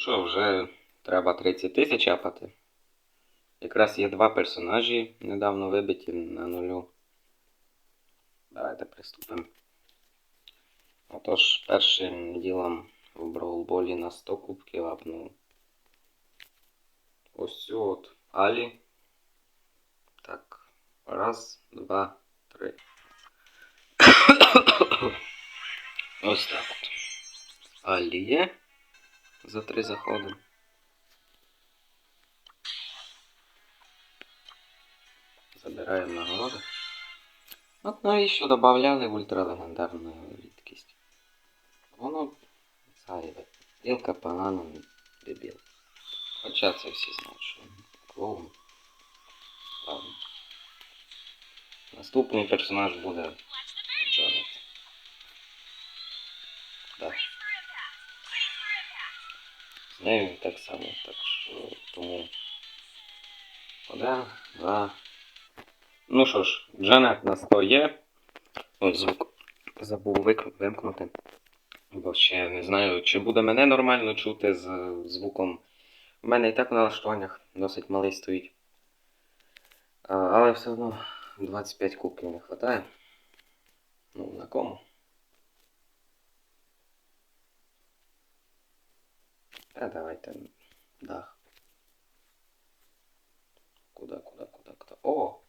Що, вже треба 30 тисяч апати. Якраз є два персонажі недавно вибиті на нулю. Давайте приступимо. Отож, першим ділом в броулболі на 100 кубків апнув. Ось цю от Алі. Так. Раз, два, три. Ось так от. Алі є. За три заходи. Забираємо нагороди. От навіщо додавали ультралегендарну рідкість. Воно зайве. Білка погано дебіл. Хоча це всі знають, що клоун. Ладно. Наступний персонаж буде З нею так само, так що тому. Один, два. Ну що ж, Джанет на 100 є. Ось звук забув вимкнути. Бо ще не знаю, чи буде мене нормально чути з звуком. У мене і так в налаштуваннях досить малий стоїть. Але все одно 25 кубків не вистачає. Ну, на кому? Та давайте дах. Куда, куда, куда, куда? О!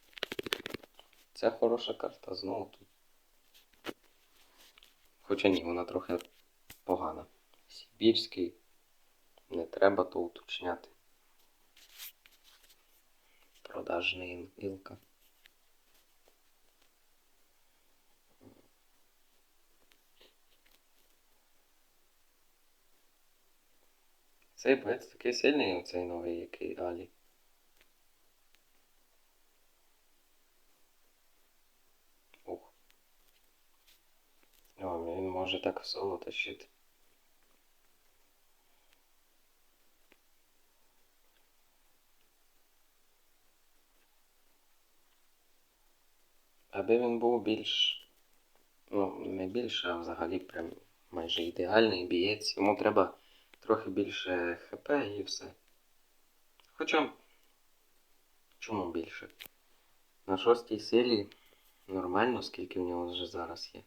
Це хороша карта знову тут. Хоча ні, вона трохи погана. Сибірський. Не треба то уточняти. Продажний іл- ілка. Цей боєць такий сильний, оцей новий, який Алі. Ух. О, він може так в соло тащити. Аби він був більш. Ну, не більше, а взагалі прям майже ідеальний бієць. Йому треба трохи більше ХП і все. Хоча. Чому більше? На шостій силі нормально, скільки в нього вже зараз є.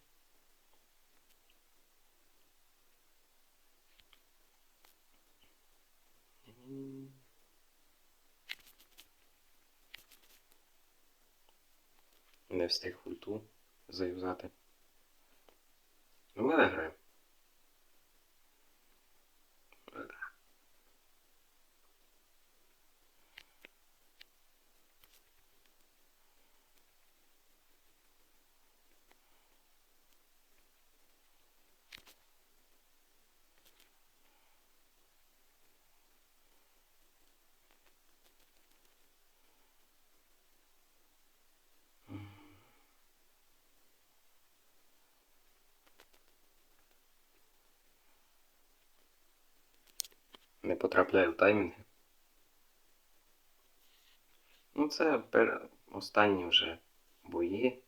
Не встиг ульту заюзати. Ну, ми виграємо. Не потрапляю в таймінги. Ну, це останні вже бої.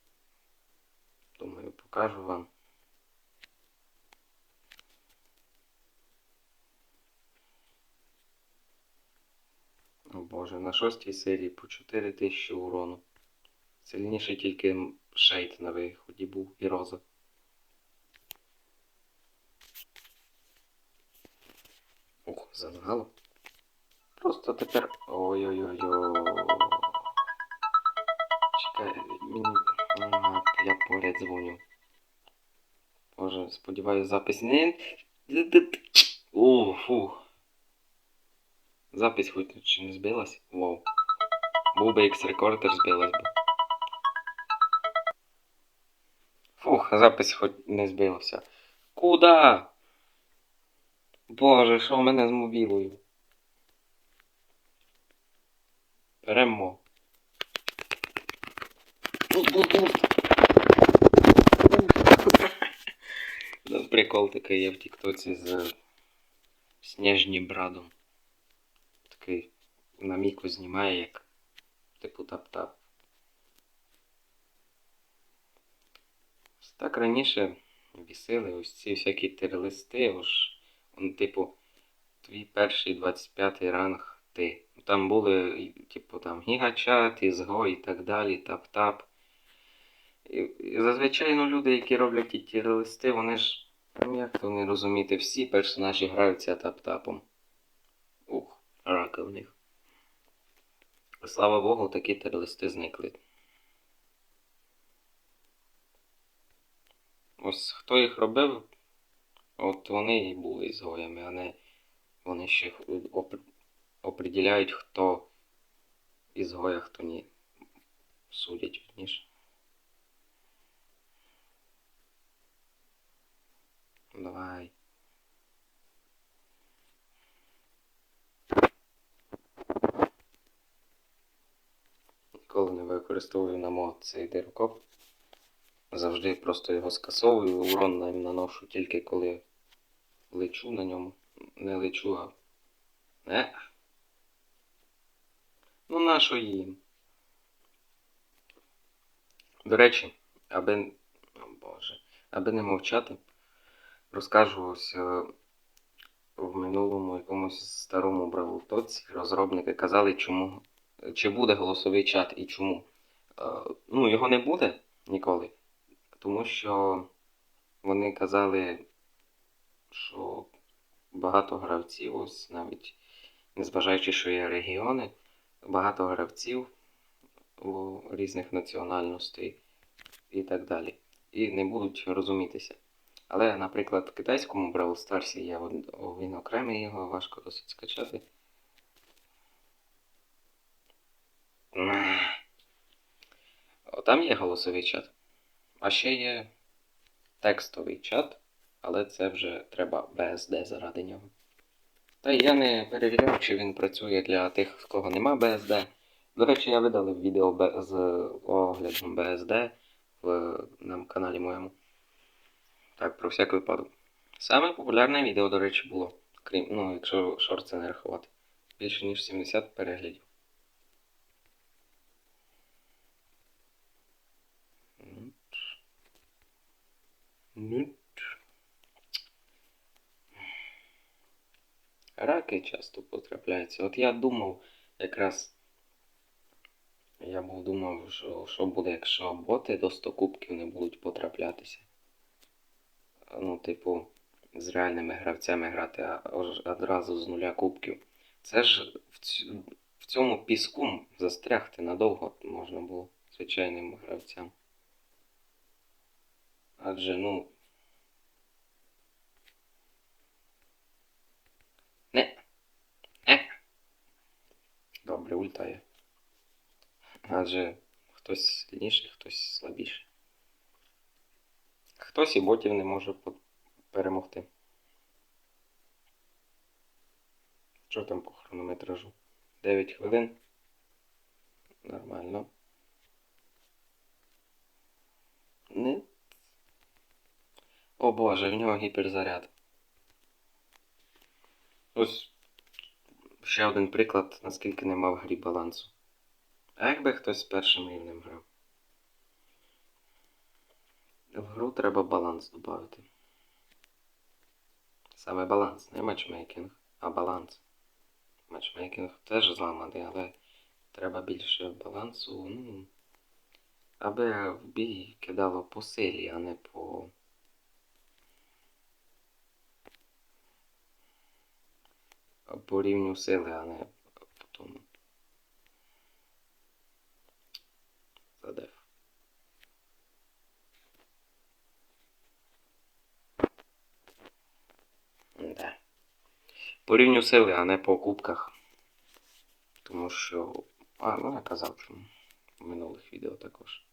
Думаю, покажу вам. О боже, на шостій серії по 4000 урону. Сильніший тільки шейд на виході був і роза. Ух. Просто тепер. Ой-ой-ой-ой. Чекай. Ага, я поряд дзвоню. Боже, сподіваюсь, запис не. О, фу. Запись хоч чи не збилась? Вау. Був би X-рекордер збилась би. Фух, запись хоч не збилася. Куда? Боже, що в мене з мобілою? Беремо. Ну, Прикол такий є в Тіктоці з Сніжні Брадом. Такий на міку знімає як типу тап-тап. Так раніше бісили ось ці всякі тирлисти, ось, он, типу, твій перший 25 ранг ти. Там були, типу, там гігачат, ізго і так далі, тап-тап. І, і зазвичай ну, люди, які роблять ті тір-листи, вони ж, ну як то не розуміти, всі персонажі граються тап-тапом. Ух, раки в них. Слава Богу, такі тір-листи зникли. Ось хто їх робив, от вони і були ізгоями, а не вони ще оп- определяють, хто ізгоя, хто ні. Судять вірніше. Давай. Ніколи не використовую на мод цей дирокоп. Завжди просто його скасовую, урон наношу тільки коли лечу на ньому. Не лечу, а. Не. Ну, нащо їм? До речі, аби. О Боже. Аби не мовчати, розкажу ось е, в минулому якомусь старому бравлтоці розробники казали, чому. Чи буде голосовий чат і чому. Е, Ну, його не буде ніколи. Тому що вони казали, що багато гравців, ось навіть незважаючи, що є регіони, багато гравців у різних національностей і так далі. І не будуть розумітися. Але, наприклад, в китайському Brawl Stars є він окремий, його важко досить скачати. Там є голосовий чат. А ще є текстовий чат, але це вже треба BSD заради нього. Та я не перевіряв, чи він працює для тих, в кого нема BSD. До речі, я видалив відео з оглядом BSD в на каналі моєму. Так, про всяк випадок. Саме популярне відео, до речі, було. Крім, ну, якщо шорти не рахувати. Більше ніж 70 переглядів. Ну, Ну. Раки часто потрапляються. От я думав, якраз я був думав, що, що буде, якщо боти до 100 кубків не будуть потраплятися. Ну, типу, з реальними гравцями грати, а одразу з нуля кубків. Це ж в, ць- в цьому піску застрягти надовго можна було звичайним гравцям. Адже, ну. Не. Не. Добре, ульта є. Адже хтось сильніший, хтось слабіший. Хтось і ботів не може перемогти. Що там по хронометражу? 9 хвилин. Нормально. Не. О боже, в нього гіперзаряд. Ось ще один приклад, наскільки нема в грі балансу. А якби хтось з першим рівнем грав? В гру треба баланс додати. Саме баланс, не матчмейкінг, а баланс. Матчмейкінг теж зламаний, але треба більше балансу, ну. Аби в бій кидало по силі, а не по. По рівню сили, а не по тому. Задев. Да. По рівню сили, а не по кубках. Тому що. А, ну я казав чому. В минулих відео також.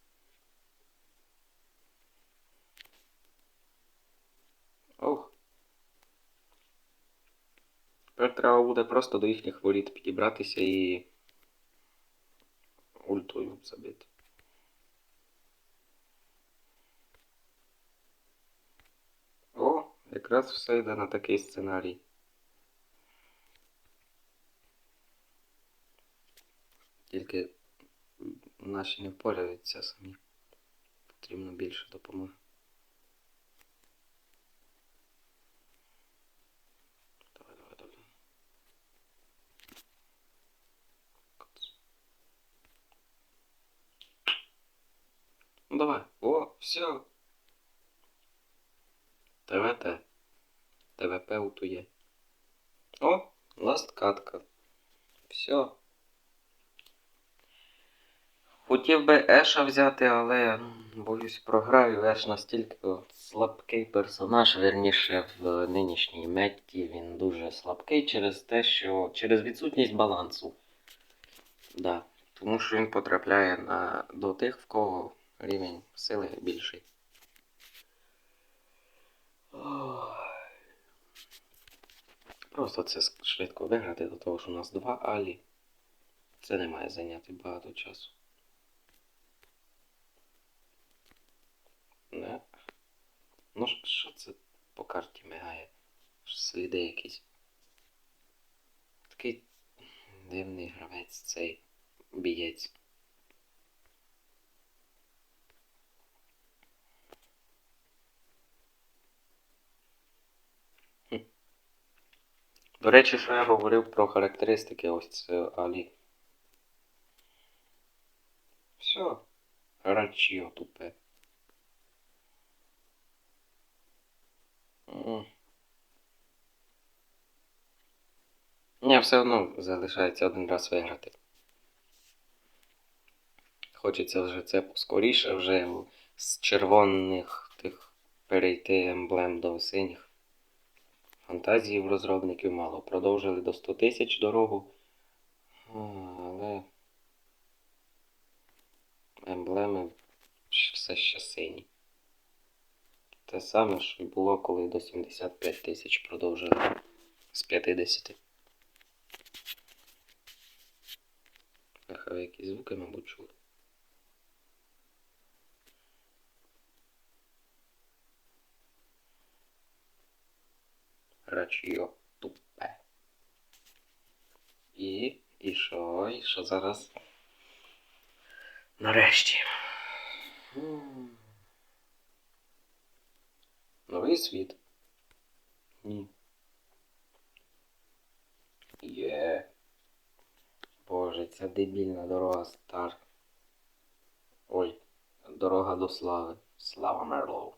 Тепер треба буде просто до їхніх воріт підібратися і ультою забити. О, якраз все йде на такий сценарій. Тільки наші не впораються самі. Потрібно більше допомоги. Давай, давай, давай. Ну давай. О, все. ТВТ. ТВП утує. О, ласт катка. Все. Хотів би Еша взяти, але боюсь програю. Еш настільки слабкий персонаж, верніше в нинішній меті він дуже слабкий через те, що через відсутність балансу. Да. Тому що він потрапляє на, до тих, в кого рівень сили більший. Просто це швидко виграти до того, що у нас два алі. Це не має зайняти багато часу. Не. Ну, що це по карті мигає? Сліди якісь. Такий дивний гравець цей бієць. До речі, що я говорив про характеристики ось це Алі. Все. Рачіо тупе. Ні, все одно залишається один раз виграти. Хочеться вже це поскоріше, вже з червоних тих перейти емблем до синіх. Фантазії в розробників мало. Продовжили до 100 тисяч дорогу. Але емблеми все ще сині. Те саме, що було, коли до 75 тисяч продовжили з 50. Ага, якісь звуки, мабуть, чули. Рачіо тупе. І. І що? І що зараз? Нарешті. Новий світ. Ні. Є. Боже, ця дебільна дорога стар. Ой, дорога до слави. Слава Мерлоу.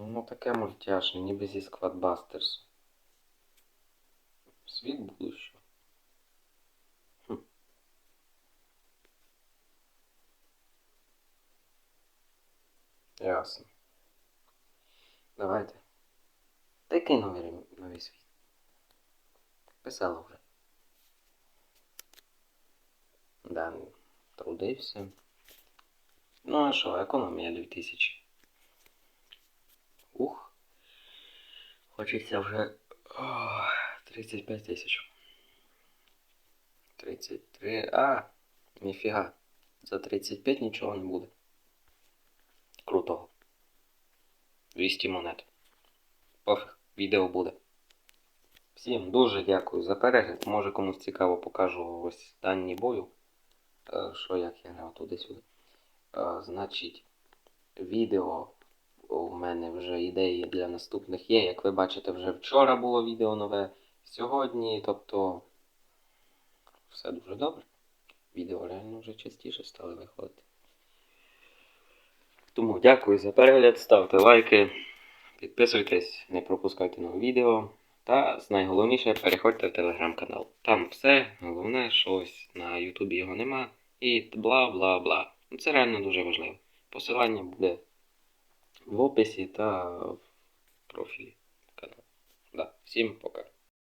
Ну таке мультяшне, ніби зі Сквадбастерсу. Світ будущого. Ясно. Давайте. Та який новий, новий світ? Писало вже. Да, трудився. Ну а що, економія 2000. Ух. Хочеться вже. Ох, 35 тисяч. 33. А, ніфіга. За 35 нічого не буде. Крутого. 200 монет. Пофіг, відео буде. Всім дуже дякую за перегляд. Може комусь цікаво покажу ось дані бою. Е, Що як я грав туди-сюди. Е, Значить, відео у мене вже ідеї для наступних є. Як ви бачите, вже вчора було відео нове. Сьогодні, тобто все дуже добре. Відео реально вже частіше стали виходити. Тому дякую за перегляд, ставте лайки, підписуйтесь, не пропускайте нові відео. Та найголовніше переходьте в телеграм-канал. Там все, головне, що ось на Ютубі його нема. І бла бла бла. Це реально дуже важливо. Посилання буде в описі та в профілі каналу. Да. Всім пока.